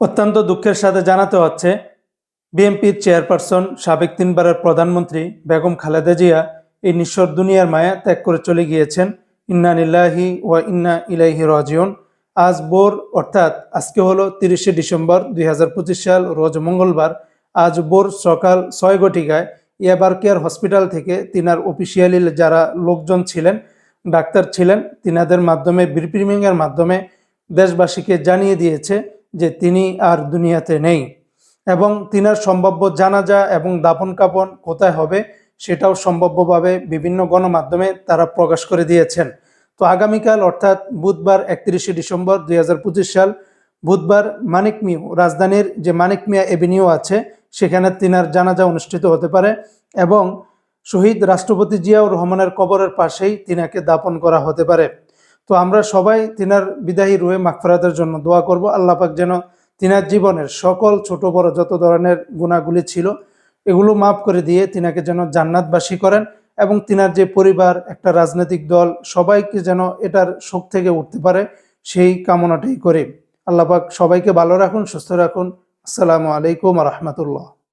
অত্যন্ত দুঃখের সাথে জানাতে হচ্ছে, বিএনপির চেয়ারপারসন সাবেক তিনবারের প্রধানমন্ত্রী বেগম খালেদা জিয়া এই নিঃস্বর দুনিয়ার মায়া ত্যাগ করে চলে গিয়েছেন। ইন্না নিল্লাহি ওয়া ইন্না ইলাইহি রাজিউন। আজ বোর অর্থাৎ আজকে হলো তিরিশে ডিসেম্বর দুই হাজার পঁচিশ সাল, রোজ মঙ্গলবার। আজ বোর সকাল ছয় ঘটিকায় ইয়াবার কেয়ার হসপিটাল থেকে তিনার অফিসিয়ালি যারা লোকজন ছিলেন, ডাক্তার ছিলেন, তিনাদের মাধ্যমে ব্রিফিংয়ের মাধ্যমে দেশবাসীকে জানিয়ে দিয়েছে যে তিনি আর দুনিয়াতে নেই। এবং তিনার সম্ভাব্য জানাজা এবং দাপন কাপন কোথায় হবে সেটাও সম্ভাব্যভাবে বিভিন্ন গণমাধ্যমে তারা প্রকাশ করে দিয়েছেন। তো আগামীকাল অর্থাৎ বুধবার একত্রিশে ডিসেম্বর দুই হাজার পঁচিশ সাল বুধবার মানিক মিউ রাজধানীর যে মানিক মিয়া এভিনিউ আছে সেখানে তিনার জানাজা অনুষ্ঠিত হতে পারে এবং শহীদ রাষ্ট্রপতি জিয়াউর রহমানের কবরের পাশেই তিনাকে দাপন করা হতে পারে। তো আমরা সবাই তিনার বিদায়ী রুহে মাগফিরাতের জন্য দোয়া করব। আল্লাহ পাক যেন তিনার জীবনের সকল ছোট বড় যত ধরনের গুণাগুলি ছিল, এগুলো মাফ করে দিয়ে তিনাকে যেন জান্নাতবাসী করেন এবং তিনার যে পরিবার, একটা রাজনৈতিক দল, সবাইকে যেন এটার শোক থেকে উঠতে পারে, সেই কামনাটাই করি। আল্লাহ পাক সবাইকে ভালো রাখুন, সুস্থ রাখুন। আসসালামু আলাইকুম রহমতুল্লাহ।